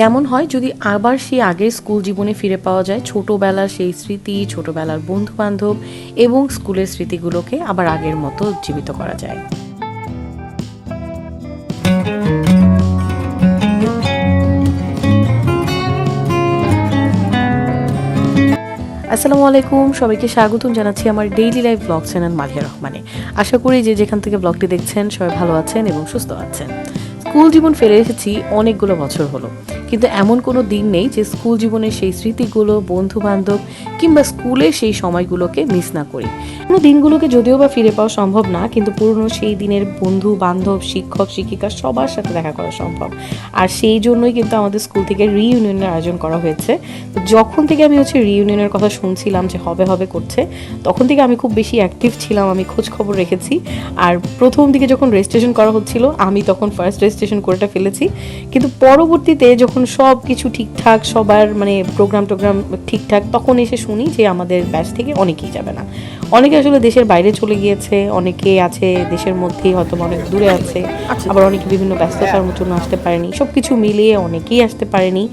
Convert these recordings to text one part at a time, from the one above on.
কেমন হয় যদি আবার সেই আগের স্কুল জীবনে ফিরে পাওয়া যায়? ছোটোবেলার সেই স্মৃতি, ছোটোবেলার বন্ধু বান্ধব এবং স্কুলের স্মৃতিগুলোকে আবার আগের মতো উজ্জীবিত করা যায়। আসসালামু আলাইকুম। সবাইকে স্বাগতম জানাচ্ছি আমার daily life blog channel Maliya রহমানে। আশা করি যে যেখান থেকে ব্লগটি দেখছেন সবাই ভালো আছেন এবং সুস্থ আছেন। স্কুল জীবন ফেলে এসেছি অনেকগুলো বছর হলো। কিন্তু এমন কোনো দিন নেই যে স্কুল জীবনের সেই স্মৃতিগুলো বন্ধু বান্ধব কিংবা স্কুলের সেই সময়গুলোকে মিস না করি। কোনো দিনগুলোকে যদিও বা ফিরে পাওয়া সম্ভব না, কিন্তু পুরনো সেই দিনের বন্ধু বান্ধব শিক্ষক, শিক্ষিকা সবার সাথে দেখা করা সম্ভব। আর সেই জন্যই কিন্তু আমাদের স্কুল থেকে রিইউনিয়নের আয়োজন করা হয়েছে। যখন থেকে আমি হচ্ছে রিইউনিয়নের কথা শুনছিলাম যে হবে হবে করছে, তখন থেকে আমি খুব বেশি অ্যাক্টিভ ছিলাম, আমি খোঁজ খবর রেখেছি। আর প্রথম দিকে যখন রেজিস্ট্রেশন করা হচ্ছিল, আমি তখন ফার্স্ট রেজিস্ট্রেশন করেটা ফেলেছি। কিন্তু পরবর্তীতে যখন সব কিছু ঠিকঠাক সবার মানে প্রোগ্রাম টোগ্রাম ঠিকঠাক তখন এসে শুনি যে আমাদের ব্যাচ থেকে অনেকেই যাবে না। অনেকে আসলে দেশের বাইরে চলে গিয়েছে অনেকে আছে দেশের মধ্যেই হয়তো অনেক দূরে আছে আবার অনেকে বিভিন্ন ব্যস্ততার জন্য আসতে পারেনি। সব কিছু মিলিয়ে অনেকেই আসতে পারেনি।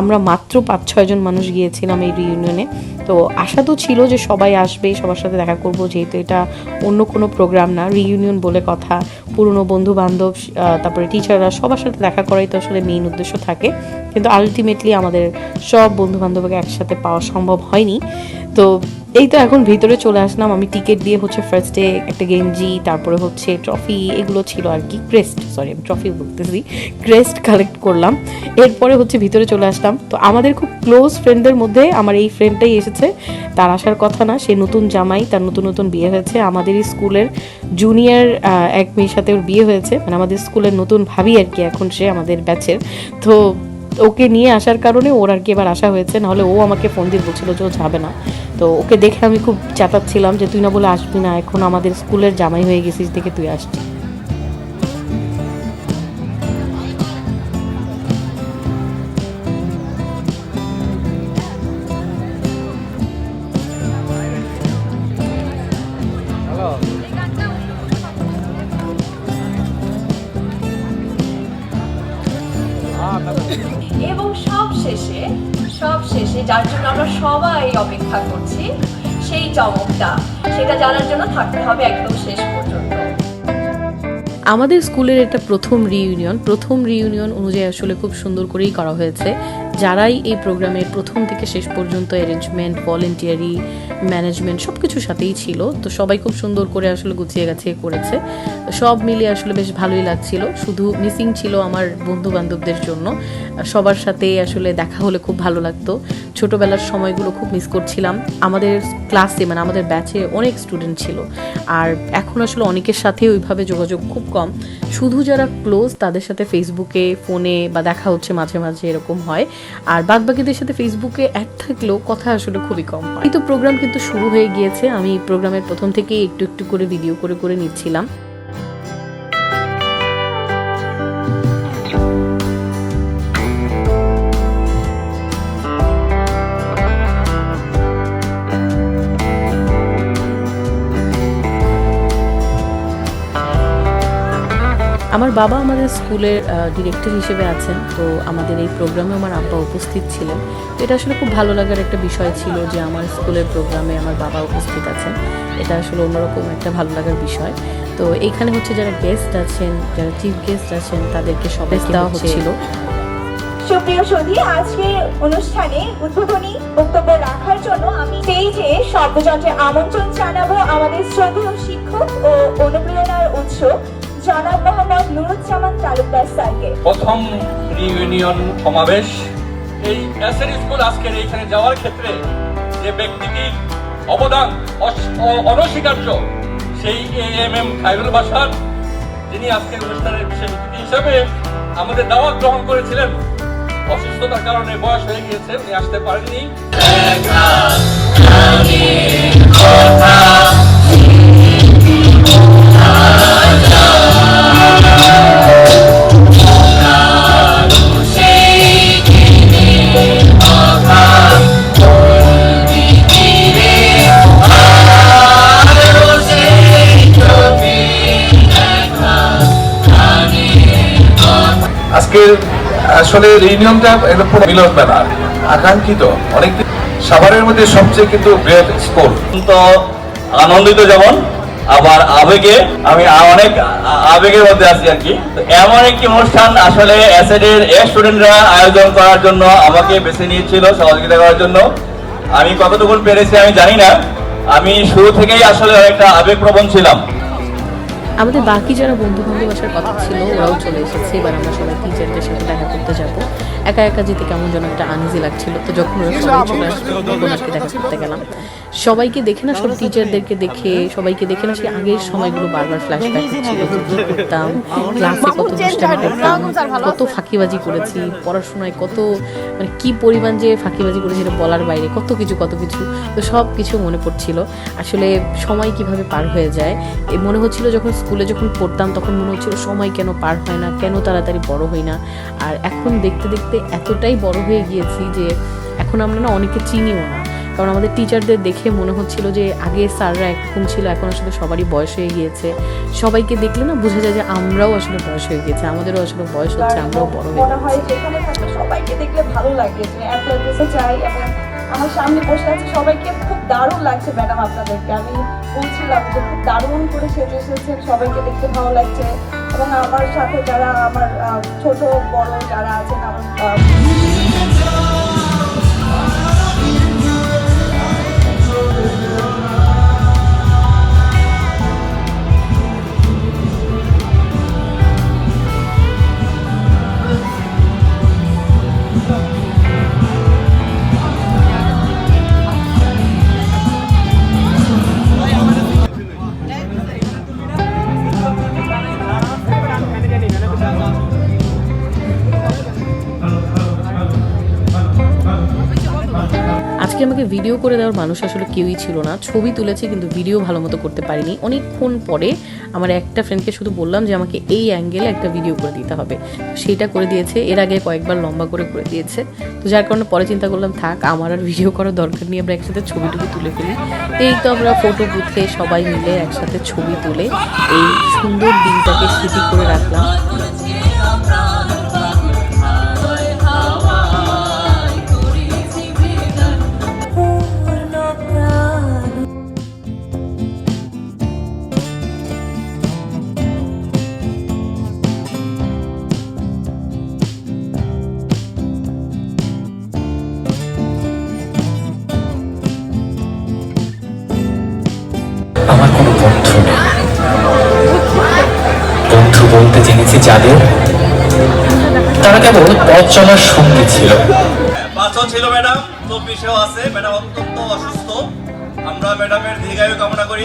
আমরা মাত্র পাঁচ ছয়জন মানুষ গিয়েছিলাম এই রিউনিয়নে তো আশা তো ছিল যে সবাই আসবে সবার সাথে দেখা করব যেহেতু এটা অন্য কোনো প্রোগ্রাম না রিইউনিয়ন বলে কথা। পুরনো বন্ধু বান্ধব তারপরে টিচাররা সবার সাথে দেখা করাই তো আসলে মেইন উদ্দেশ্য থাকে। কিন্তু আলটিমেটলি আমাদের সব বন্ধু বান্ধবকে একসাথে পাওয়া সম্ভব হয়নি। তো এই তো এখন ভিতরে চলে আসলাম। আমি টিকিট দিয়ে হচ্ছে ফার্স্টে একটা গেঞ্জি, তারপরে হচ্ছে ট্রফি এগুলো ছিল আর কি ক্রেস্ট সরি আমি ট্রফি বলতেছি। ক্রেস্ট কালেক্ট করলাম। এরপরে হচ্ছে ভিতরে চলে আসলাম। তো আমাদের খুব ক্লোজ ফ্রেন্ডদের মধ্যে আমার এই ফ্রেন্ডটাই এসেছে। তার আসার কথা না, সে নতুন জামাই, তার নতুন নতুন বিয়ে হয়েছে। আমাদের স্কুলের জুনিয়র এক মেয়ের সাথে ওর বিয়ে হয়েছে। মানে আমাদের স্কুলের নতুন ভাবি আর কি, এখন সে আমাদের ব্যাচের তো ওকে নিয়ে আসার কারণে ওর আর কি এবার আসা হয়েছে, নাহলে ও আমাকে ফোন দিয়ে বলছিল যে ও যাবে না। তো ওকে দেখে আমি খুব চাতাচ্ছিলাম যে তুই না বলে আসবি না, এখন আমাদের স্কুলের জামাই হয়ে গেছিস দেখে তুই আসছিস চমকটা, সেটা জানার জন্য থাকতে হবে একদম শেষ আমাদের স্কুলের এটা প্রথম রিউনিয়ন প্রথম রিউনিয়ন অনুযায়ী আসলে খুব সুন্দর করেই করা হয়েছে। যারাই এই প্রোগ্রামের প্রথম থেকে শেষ পর্যন্ত অ্যারেঞ্জমেন্ট ভলেন্টিয়ারি ম্যানেজমেন্ট সব কিছুর সাথেই ছিল। তো সবাই খুব সুন্দর করে আসলে গুছিয়ে গাছিয়ে করেছে। সব মিলিয়ে আসলে বেশ ভালোই লাগছিল। শুধু মিসিং ছিল আমার বন্ধু বান্ধবদের জন্য। সবার সাথে আসলে দেখা হলে খুব ভালো লাগতো। ছোটোবেলার সময়গুলো খুব মিস করছিলাম। আমাদের ক্লাসে মানে আমাদের ব্যাচে অনেক স্টুডেন্ট ছিল। আর এখন আসলে অনেকের সাথে ওইভাবে যোগাযোগ খুব কম। শুধু যারা ক্লোজ তাদের সাথে ফেসবুকে ফোনে বা দেখা হচ্ছে মাঝে মাঝে এরকম হয়। আর বাদবাকিদের সাথে ফেসবুকে অ্যাড থাকলেও কথা আসলে খুবই কম হয়। এই তো প্রোগ্রাম কিন্তু শুরু হয়ে গিয়েছে। আমি প্রোগ্রামের প্রথম থেকেই একটু একটু করে ভিডিও করে করে নিচ্ছিলাম। আমার বাবা আমাদের স্কুলের ডিরেক্টর হিসেবে আছেন তো আমাদের এই প্রোগ্রামে আমার আব্বা উপস্থিত ছিলেন। তো এটা আসলে খুব ভালো লাগার একটা বিষয় ছিল যে আমার স্কুলের প্রোগ্রামে আমার বাবা উপস্থিত আছেন। এটা আসলে অন্যরকম একটা ভালো লাগার বিষয়। তো এইখানে হচ্ছে যারা গেস্ট আছেন যারা চিফ গেস্ট আছেন তাদেরকে সবাই দেওয়া হচ্ছিল। সুপ্রিয় সন্ধি আজকের অনুষ্ঠানে উদ্বোধনী বক্তব্য রাখার জন্য আমি স্টেজে সর্বযন্ত্রে আমন্ত্রণ জানাব আমাদের শ্রদ্ধেয় শিক্ষক ও অনুপ্রেরণার উৎস জনাব মোহাম্মদ নুরুজ্জামান তালুকদার স্যারকে। প্রথম রিউনিয়ন সমাবেশ। এই এসএন স্কুল আজকের এইখানে যাওয়ার ক্ষেত্রে যে ব্যক্তিটির অবদান অনস্বীকার্য সেই এ এম এম খায়রুল বাসার যিনি আজকের অনুষ্ঠানের বিশেষ অতিথি হিসেবে আমাদের দাওয়াত গ্রহণ করেছিলেন অসুস্থতার কারণে বয়স হয়ে গিয়েছে উনি আসতে পারেননি। আজকের, আসলে ইউনিয়নটা এটা পুরো মিলন মেলা, আকাঙ্ক্ষিত অনেক সাভারের মধ্যে সবচেয়ে কিন্তু বৃহৎ স্কুল তো আনন্দিত যেমন আবার আবেগে আমি অনেক আবেগের মধ্যে আছি আর কি। তো এমন একটি অনুষ্ঠান আসলে অ্যাসেডের স্টুডেন্টরা আয়োজন করার জন্য আমাকে বেছে নিয়েছিল সহযোগিতা করার জন্য। আমি কতটুকু পেরেছি আমি জানি না। আমি শুরু থেকেই আসলে একটা আবেগপ্রবণ ছিলাম। আমাদের বাকি যারা বন্ধু বান্ধব আসার কথা ছিল ওরাও চলে এসেছে এবার আমরা সবাই টিচারদের সাথে দেখা করতে যাব। একা একা যেতে কেমন যেন একটা আনইজি লাগছিল। তো যখন ওরা সবাই চলে আসলো দেখা করতে গেলাম। সবাইকে দেখে না সব টিচারদেরকে দেখে সবাইকে দেখে না সেই আগের সময়গুলো বারবার ফ্ল্যাশব্যাক হচ্ছিল কি করতাম ক্লাসে কত দুষ্টামি করতাম কত ফাঁকিবাজি করেছি পড়াশোনায় কত মানে কি পরিমাণ যে ফাঁকিবাজি করেছি এটা বলার বাইরে কত কিছু কত কিছু। তো সব কিছু মনে পড়ছিল। আসলে সময় কীভাবে পার হয়ে যায় এ মনে হচ্ছিল যখন স্কুলে যখন পড়তাম তখন মনে হচ্ছিল সময় কেন পার হয় না কেন তাড়াতাড়ি বড় হই না। আর এখন দেখতে দেখতে এতটাই বড় হয়ে গিয়েছি যে এখন আমরা না অনেকে চিনিও না। কারণ আমাদের টিচারদের দেখে মনে হচ্ছিল যে আগে স্যাররা একরকম ছিল এখন আসলে সবারই বয়স হয়ে গিয়েছে। সবাইকে দেখলে না বোঝা যায় যে আমরাও আসলে বয়স হয়ে গিয়েছে আমাদেরও আসলে বয়স হচ্ছে আমরাও বড় হয়ে থাকলে সবাইকে দেখলে ভালো লাগে যে এবং আমার সামনে বসে আছে সবাইকে খুব দারুণ লাগছে ম্যাডাম আপনাদেরকে। আমি বলছিলাম যে খুব দারুণ করে সেজে এসেছেন সবাইকে দেখতে ভালো লাগছে এবং আমার সাথে যারা আমার ছোট বড় যারা আছেন আমার ভিডিও করে দেওয়ার মানুষ আসলে কেউই ছিল না। ছবি তুলেছি কিন্তু ভিডিও ভালো মতো করতে পারিনি। অনেকক্ষণ পরে আমার একটা ফ্রেন্ডকে শুধু বললাম যে, আমাকে এই অ্যাঙ্গেলে একটা ভিডিও করে দিতে হবে। তো সেইটা করে দিয়েছে। এর আগে কয়েকবার লম্বা করে করে দিয়েছে। তো যার কারণে পরে চিন্তা করলাম, থাক, আমার আর ভিডিও করার দরকার নেই, আমরা একসাথে ছবি টুকু তুলে ফেলি। এই তো আমরা ফটো বুথে সবাই মিলে একসাথে ছবি তুলে এই সুন্দর দিনটাকে স্মৃতি করে রাখলাম। কোনো বন্ধু বলতে জেনেছি যাদের তারা কেবল পথ চলার সঙ্গী ছিল। পাঁচও ছিল ম্যাডাম, চব্বিশেও আছে। ম্যাডাম অত্যন্ত অসুস্থ। আমরা ম্যাডামের দীর্ঘায়ু কামনা করি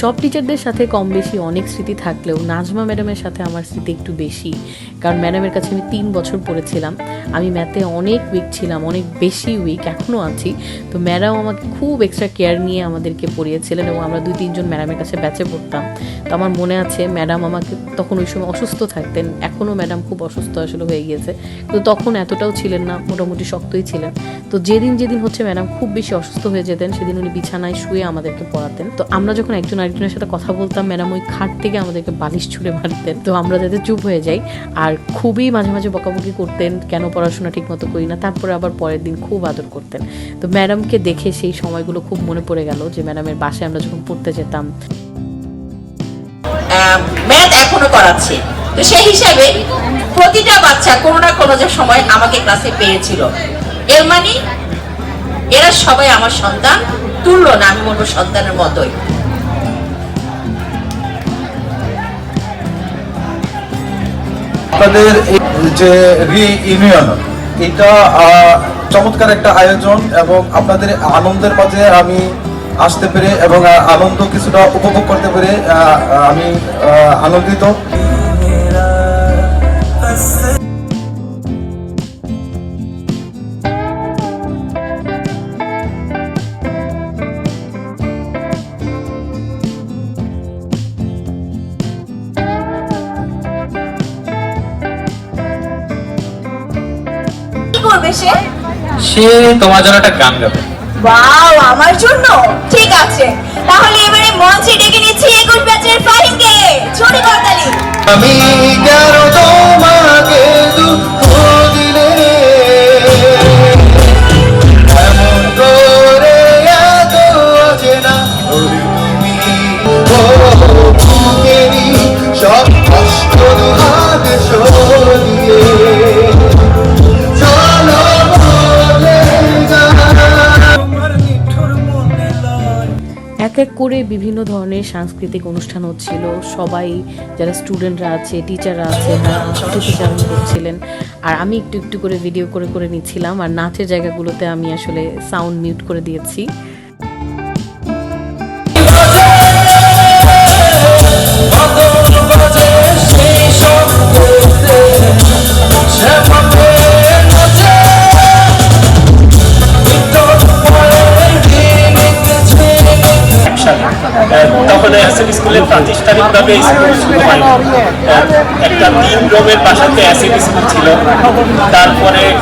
সব টিচারদের সাথে কম বেশি অনেক স্মৃতি থাকলেও নাজমা ম্যাডামের সাথে আমার স্মৃতি একটু বেশি। কারণ ম্যাডামের কাছে আমি তিন বছর পড়েছিলাম। আমি ম্যাথে অনেক উইক ছিলাম, অনেক বেশি উইক এখনও আছি। তো ম্যাডাম আমাকে খুব এক্সট্রা কেয়ার নিয়ে আমাদেরকে পড়িয়েছিলেন এবং আমরা দুই, তিনজন ম্যাডামের কাছে ব্যাচে পড়তাম। তো আমার মনে আছে ম্যাডাম আমাকে তখন ওই সময় অসুস্থ থাকতেন। এখনও ম্যাডাম খুব অসুস্থ আসলে হয়ে গিয়েছে। কিন্তু তখন এতটাও ছিলেন না, মোটামুটি শক্তই ছিলেন। তো যেদিন যেদিন হচ্ছে ম্যাডাম খুব বেশি অসুস্থ হয়ে যেতেন, সেদিন উনি বিছানায় শুয়ে আমাদেরকে পড়াতেন। তো আমরা যখন একজন আরেকজনের সাথে কথা বলতাম, ম্যাডাম ওই খাট থেকে আমাদেরকে বালিশ ছুঁড়ে মারতেন। তো আমরা যাতে চুপ হয়ে যাই। আর খুবই মাঝে মাঝে বকাবকি করতেন, কেন পড়াশোনা ঠিক মতো করি না। তারপরে আবার পরের দিন খুব আদর করতেন। তো ম্যাডামকে দেখে সেই সময়গুলো খুব মনে পড়ে গেল যে ম্যাডামের বাসায় আমরা যখন পড়তে যেতাম। ম্যাথ এখনও করাচ্ছি। তো সেই হিসাবে প্রতিটা বাচ্চা কোনো না কোনো যে সময় আমাকে ক্লাসে পেয়েছিল। এর মানে এরা সবাই আমার সন্তান, তুল্য না, আমি বলব সন্তানের মতোই। আপনাদের যে রিইউনিয়ন এটা আহ, চমৎকার একটা আয়োজন এবং আপনাদের আনন্দের মাঝে আমি আসতে পেরে এবং আনন্দ কিছুটা উপভোগ করতে পেরে আমি আনন্দিত। করবে সে? সে তোমার জন্য একটা গান গাবে। ওয়াও আমার জন্য? ঠিক আছে। তাহলে এবারে মঞ্চে ডেকে নিচ্ছি একুশ ব্যাচের ফাহিমকে। ছোট করতালি আমি কেন তোমাকে দুঃখ করে বিভিন্ন ধরনের সাংস্কৃতিক অনুষ্ঠান হচ্ছিল। সবাই যারা স্টুডেন্টরা আছে টিচাররা আছে, তারা করছিলেন। আর আমি একটু একটু করে ভিডিও করে করে নিচ্ছিলাম। আর নাচের জায়গাগুলোতে আমি আসলে সাউন্ড মিউট করে দিয়েছি। আহ, অ্যাসিড স্কুলে প্রাতিষ্ঠানিকভাবে স্কুল শুরু হয়। একটা তিন রোমের বাসাতে অ্যাসিড স্কুল ছিল। তারপরে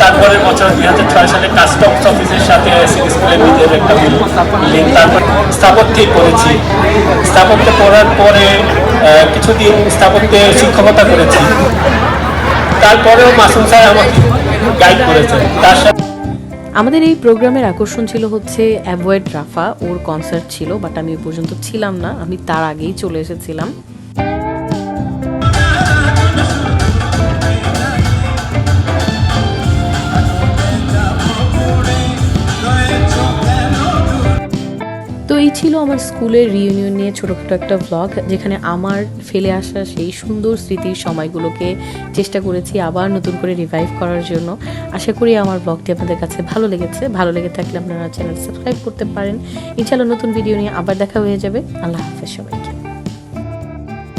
তারপরের বছর দুই হাজার ছয় সালে কাস্টমস অফিসের সাথে অ্যাসিড স্কুলের ভিতরে একটা বিল্ডিং তারপর স্থাপত্যে করেছি। স্থাপত্যে পড়ার পরে কিছুদিন স্থাপত্যে শিক্ষকতা করেছি। তারপরেও মাসুম স্যার আমাকে গাইড করেছেন। তার সাথে আমাদের এই প্রোগ্রামের আকর্ষণ ছিল হচ্ছে অ্যাভয়েড রাফা, ওর কনসার্ট ছিল বাট আমি পর্যন্ত ছিলাম না, আমি তার আগেই চলে এসেছিলাম। ছিল আমার স্কুলের রিউনিয়ন নিয়ে ছোটোখাটো একটা ব্লগ যেখানে আমার ফেলে আসা সেই সুন্দর স্মৃতির সময়গুলোকে চেষ্টা করেছি আবার নতুন করে রিভাইভ করার জন্য। আশা করি আমার ব্লগটি আপনাদের কাছে ভালো লেগেছে। ভালো লেগে থাকলে আপনারা চ্যানেল সাবস্ক্রাইব করতে পারেন। ইনশাআল্লাহ নতুন ভিডিও নিয়ে আবার দেখা হয়ে যাবে। আল্লাহ হাফেজ সবাইকে।